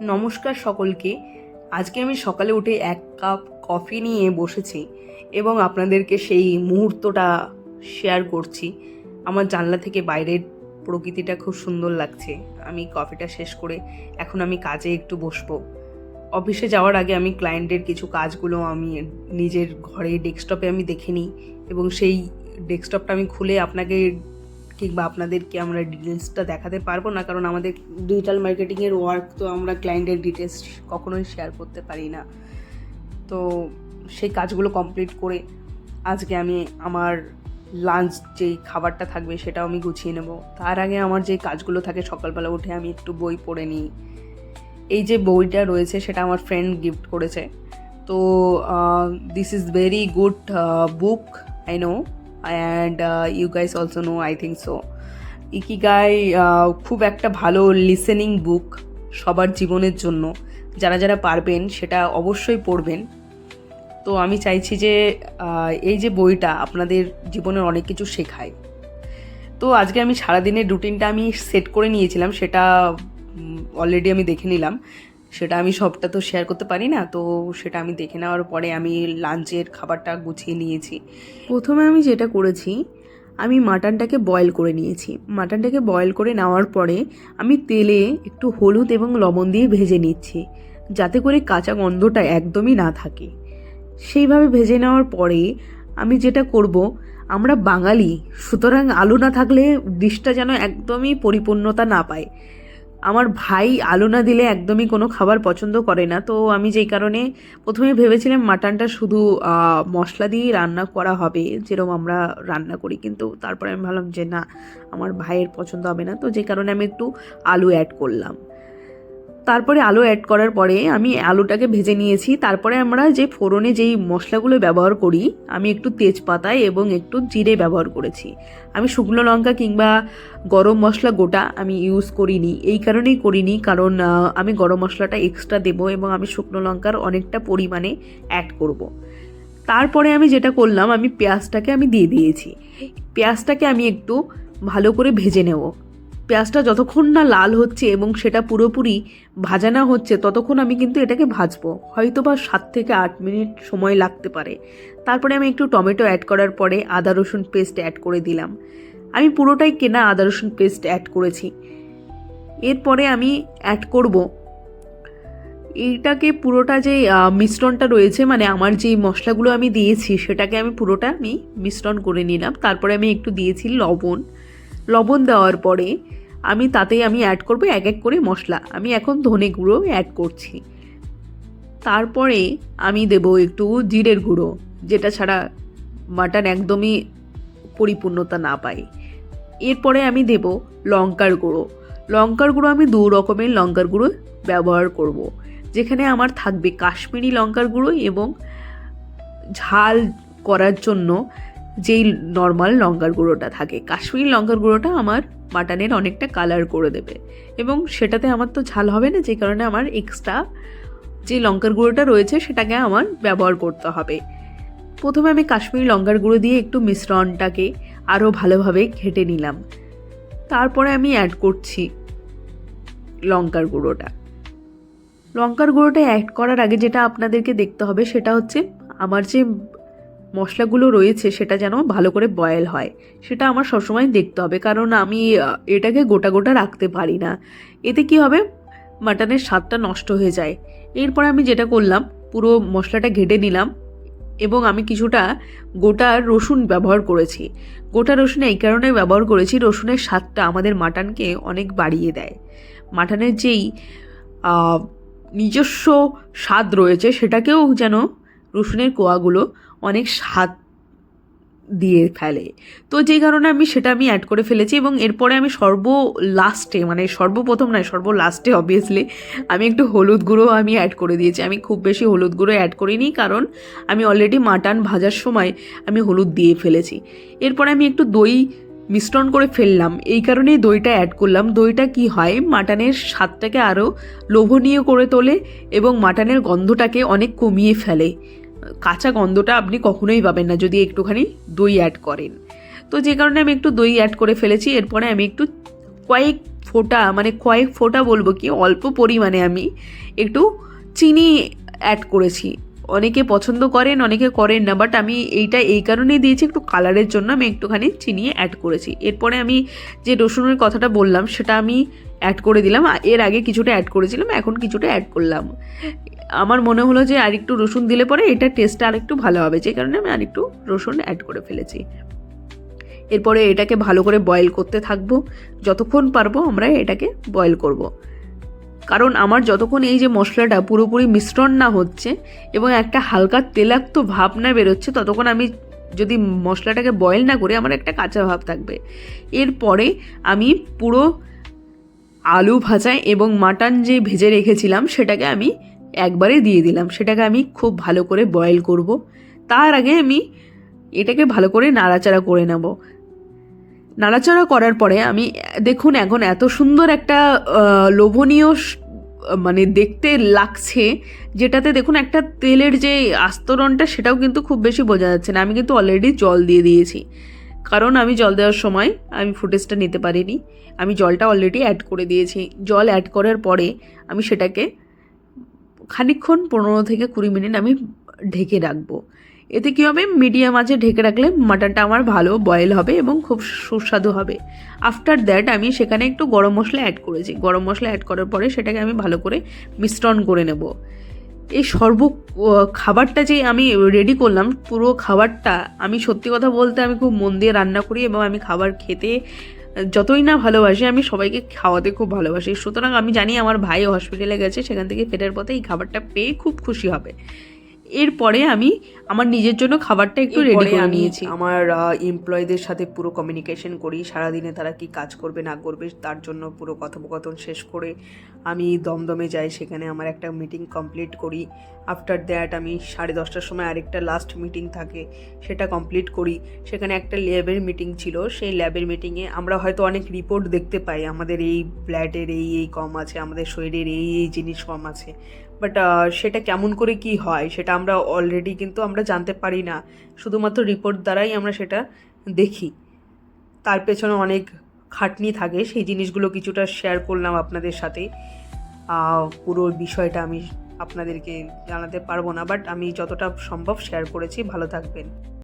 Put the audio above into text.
নমস্কার সকলকে। আজকে আমি সকালে উঠে এক কাপ কফি নিয়ে বসেছি এবং আপনাদেরকে সেই মুহূর্তটা শেয়ার করছি। আমার জানলা থেকে বাইরের প্রকৃতিটা খুব সুন্দর লাগছে। আমি কফিটা শেষ করে এখন আমি কাজে একটু বসবো। অফিসে যাওয়ার আগে আমি ক্লায়েন্টের কিছু কাজগুলো আমি নিজের ঘরে ডেস্কটপে আমি দেখে নিই এবং সেই ডেস্কটপটা আমি খুলে আপনাকে কিংবা আপনাদেরকে আমরা ডিটেলসটা দেখাতে পারব না, কারণ আমাদের ডিজিটাল মার্কেটিংয়ের ওয়ার্ক তো আমরা ক্লায়েন্টের ডিটেলস কখনোই শেয়ার করতে পারি না। তো সেই কাজগুলো কমপ্লিট করে আজকে আমি আমার লাঞ্চ যেই খাবারটা থাকবে সেটাও আমি গুছিয়ে নেব। তার আগে আমার যে কাজগুলো থাকে, সকালবেলা উঠে আমি একটু বই পড়ে নিই। এই যে বইটা রয়েছে সেটা আমার ফ্রেন্ড গিফট করেছে। তো this is very good book I know and you guys also know I think so Ikigai খুব একটা ভালো লিসেনিং বুক সবার জীবনের জন্য। যারা যারা পারবেন, সেটা অবশ্যই পড়বেন। তো আমি চাইছি যে এই যে বইটা আপনাদের জীবনের অনেক কিছু শেখায়। তো আজকে আমি সারাদিনের রুটিনটা আমি সেট করে নিয়েছিলাম, সেটা অলরেডি আমি দেখে নিলাম। সেটা আমি সবটা তো শেয়ার করতে পারি না, তো সেটা আমি দেখে নেওয়ার পরে আমি লাঞ্চের খাবারটা গুছিয়ে নিয়েছি। প্রথমে আমি যেটা করেছি, আমি মাটনটাকে বয়েল করে নিয়েছি। মাটনটাকে বয়েল করে নেওয়ার পরে আমি তেলে একটু হলুদ এবং লবণ দিয়ে ভেজে নিচ্ছি, যাতে করে কাঁচা গন্ধটা একদমই না থাকে। সেইভাবে ভেজে নেওয়ার পরে আমি যেটা করব, আমরা বাঙালি, সুতরাং আলু না থাকলে ডিশটা যেন একদমই পরিপূর্ণতা না পায়। আমার ভাই আলু না দিলে একদমই কোনো খাবার পছন্দ করে না। তো আমি যেই কারণে প্রথমে ভেবেছিলাম মাটনটা শুধু মশলা দিয়েই রান্না করা হবে, যেরকম আমরা রান্না করি। কিন্তু তারপরে আমি ভাবলাম যে না, আমার ভাইয়ের পছন্দ হবে না। তো যে কারণে আমি একটু আলু অ্যাড করলাম। তারপরে আলু অ্যাড করার পরে আমি আলুটাকে ভেজে নিয়েছি। তারপরে আমরা যে ফোড়নে যেই মশলাগুলো ব্যবহার করি, আমি একটু তেজপাতায় এবং একটু জিরে ব্যবহার করেছি। আমি শুকনো লঙ্কা কিংবা গরম মশলা গোটা আমি ইউজ করিনি। এই কারণেই করিনি, কারণ আমি গরম মশলাটা এক্সট্রা দেবো এবং আমি শুকনো লঙ্কার অনেকটা পরিমাণে অ্যাড করব। তারপরে আমি যেটা করলাম, আমি পেঁয়াজটাকে আমি দিয়ে দিয়েছি। পেঁয়াজটাকে আমি একটু ভালো করে ভেজে নেব। পেঁয়াজটা যতক্ষণ না লাল হচ্ছে এবং সেটা পুরোপুরি ভাজা না হচ্ছে, ততক্ষণ আমি কিন্তু এটাকে ভাজবো। হয়তো বা সাত থেকে আট মিনিট সময় লাগতে পারে। তারপরে আমি একটু টমেটো অ্যাড করার পরে আদা, রসুন পেস্ট অ্যাড করে দিলাম। আমি পুরোটাই কেনা আদা, রসুন পেস্ট অ্যাড করেছি। এরপরে আমি অ্যাড করব এইটাকে পুরোটা যে মিশ্রণটা রয়েছে মানে আমার যে মশলাগুলো আমি দিয়েছি, সেটাকে আমি পুরোটা আমি মিশ্রণ করে নিলাম। তারপরে আমি একটু দিয়েছি লবণ। লবণ দেওয়ার পরে আমি তাতেই আমি অ্যাড করব এক এক করে মশলা। আমি এখন ধনে গুঁড়ো অ্যাড করছি। তারপরে আমি দেব একটু জিরের গুঁড়ো, যেটা ছাড়া মাটন একদমই পরিপূর্ণতা না পায়। এরপরে আমি দেব লঙ্কার গুঁড়ো। লঙ্কার গুঁড়ো আমি দু রকমের লঙ্কার গুঁড়ো ব্যবহার করব। যেখানে আমার থাকবে কাশ্মীরি লঙ্কার গুঁড়ো এবং ঝাল করার জন্য যেই নর্মাল লঙ্কার গুঁড়োটা থাকে। কাশ্মীরি লঙ্কার গুঁড়োটা আমার মাটনের অনেকটা কালার করে দেবে। এবং সেটাতে আমার তো ঝাল হবে না, যে কারণে আমার এক্সট্রা যে লঙ্কার গুঁড়োটা রয়েছে, সেটাকে আমার ব্যবহার করতে হবে। প্রথমে আমি কাশ্মীরি লঙ্কার গুঁড়ো দিয়ে একটু মিশ্রণটাকে আরও ভালোভাবে ঘেটে নিলাম। তারপরে আমি অ্যাড করছি লঙ্কার গুঁড়োটা। লঙ্কার গুঁড়োটা অ্যাড করার আগে যেটা আপনাদেরকে দেখতে হবে, সেটা হচ্ছে আমার যে মশলাগুলো রয়েছে, সেটা যেন ভালো করে বয়েল হয়। সেটা আমার সবসময় দেখতে হবে, কারণ আমি এটাকে গোটা গোটা রাখতে পারি না। এতে কি হবে? মাটনের স্বাদটা নষ্ট হয়ে যায়। এরপর আমি যেটা করলাম, পুরো মশলাটা ঘেটে নিলাম এবং আমি কিছুটা গোটা রসুন ব্যবহার করেছি। গোটা রসুন এই কারণে ব্যবহার করেছি, রসুনের স্বাদটা আমাদের মাটনকে অনেক বাড়িয়ে দেয়। মাটনের যেই নিজস্ব স্বাদ রয়েছে, সেটাকেও যেন রসুনের কোয়াগুলো অনেক স্বাদ দিয়ে ফেলে। তো যে কারণে আমি সেটা আমি অ্যাড করে ফেলেছি এবং এরপরে আমি সর্ব লাস্টে মানে সর্বপ্রথম নয়, সর্ব লাস্টে অবভিয়াসলি আমি একটু হলুদ গুঁড়ো আমি অ্যাড করে দিয়েছি। আমি খুব বেশি হলুদ গুঁড়ো অ্যাড করিনি কারণ আমি অলরেডি মাটন ভাজার সময় আমি হলুদ দিয়ে ফেলেছি। এরপরে আমি একটু দই মিশ্রণ করে ফেললাম। এই কারণেই দইটা অ্যাড করলাম। দইটা কি হয়? মাটনের স্বাদটাকে আরও লোভনীয় করে তোলে এবং মাটনের গন্ধটাকে অনেক কমিয়ে ফেলে। কাঁচা গন্ধটা আপনি কখনোই পাবেন না, যদি একটুখানি দই অ্যাড করেন। তো যে কারণে আমি একটু দই অ্যাড করে ফেলেছি, এরপরে আমি একটু কয়েক ফোঁটা মানে কয়েক ফোঁটা বলব কি, অল্প পরিমাণে আমি একটু চিনি অ্যাড করেছি। অনেকে পছন্দ করেন, অনেকে করেন না বাট আমি এইটা এই কারণেই দিয়েছি, একটু কালারের জন্য আমি একটুখানি চিনি অ্যাড করেছি। এরপরে আমি যে রসুনের কথাটা বললাম, সেটা আমি অ্যাড করে দিলাম। এর আগে কিছুটা অ্যাড করেছিলাম, এখন কিছুটা অ্যাড করলাম। আমার মনে হলো যে আরেকটু রসুন দিলে পরে এটা টেস্টটা আরেকটু ভালো হবে, যে কারণে আমি আরেকটু রসুন অ্যাড করে ফেলেছি। এরপরে এটাকে ভালো করে বয়েল করতে থাকব। যতক্ষণ পারব আমরা এটাকে বয়েল করব। কারণ আমার যতক্ষণ এই যে মশলাটা পুরোপুরি মিশ্রণ না হচ্ছে এবং একটা হালকা তেলাক্ত ভাব না বেরোচ্ছে, ততক্ষণ আমি যদি মশলাটাকে বয়েল না করে আমার একটা কাঁচা ভাব থাকবে। এরপরে আমি পুরো আলু ভাজা এবং মাটন যে ভেজে রেখেছিলাম, সেটাকে আমি একবারে দিয়ে দিলাম। সেটাকে আমি খুব ভালো করে বয়েল করব। তার আগে আমি এটাকে ভালো করে নাড়াচাড়া করে নেব। নাড়াচাড়া করার পরে আমি, দেখুন এখন এত সুন্দর একটা লোভনীয় মানে দেখতে লাগছে, যেটাতে দেখুন একটা তেলের যে আস্তরণটা সেটাও কিন্তু খুব বেশি বোঝা যাচ্ছে না। আমি কিন্তু অলরেডি জল দিয়ে দিয়েছি। কারণ আমি জল দেওয়ার সময় আমি ফুটেজটা নিতে পারিনি। আমি জলটা অলরেডি অ্যাড করে দিয়েছি। জল অ্যাড করার পরে আমি সেটাকে খানিকক্ষণ, পনেরো থেকে কুড়ি মিনিট আমি ঢেকে রাখব। এতে কী হবে? মিডিয়াম আঁচে ঢেকে রাখলে মাটনটা আমার ভালো বয়েল হবে এবং খুব সুস্বাদু হবে। আফটার দ্যাট আমি সেখানে একটু গরম মশলা অ্যাড করেছি। গরম মশলা অ্যাড করার পরে সেটাকে আমি ভালো করে মিশ্রণ করে নেব। এই সর্ব খাবারটা যে আমি রেডি করলাম, পুরো খাবারটা আমি সত্যি কথা বলতে আমি খুব মন দিয়ে রান্না করি এবং আমি খাবার খেতে যতই না ভালোবাসি, আমি সবাইকে খাওয়াতে খুব ভালোবাসি। সুতরাং আমি জানি আমার ভাই হসপিটালে গেছে, সেখান থেকে ফেরার পথে এই খাবারটা পেয়ে খুব খুশি হবে। এরপরে আমি আমার নিজের জন্য খাবারটা একটু রেডি করে নিয়েছি। আমার এমপ্লয়ীদের সাথে পুরো কমিউনিকেশন করি। সারাদিনে তারা কি কাজ করবে না করবে তার জন্য পুরো কথোপকথন শেষ করে আমি দমদমে যাই। সেখানে আমার একটা মিটিং কমপ্লিট করি। আফটার দ্যাট আমি সাড়ে দশটার সময় আরেকটা লাস্ট মিটিং থাকে সেটা কমপ্লিট করি। সেখানে একটা ল্যাবের মিটিং ছিল। সেই ল্যাবের মিটিংয়ে আমরা হয়তো অনেক রিপোর্ট দেখতে পাই। আমাদের এই ব্লাডের এই এই কম আছে আমাদের শরীরের এই এই জিনিস কম আছে। বাট সেটা কেমন করে কি হয়, সেটা আমরা অলরেডি কিন্তু আমরা জানতে পারি না। শুধুমাত্র রিপোর্ট দ্বারাই আমরা সেটা দেখি। তার পেছনে অনেক খাটনি থাকে, সেই জিনিসগুলো কিছুটা শেয়ার করলাম আপনাদের সাথে। পুরো বিষয়টা আমি আপনাদেরকে জানাতে পারব না বাট আমি যতটা সম্ভব শেয়ার করেছি, ভালো থাকবেন।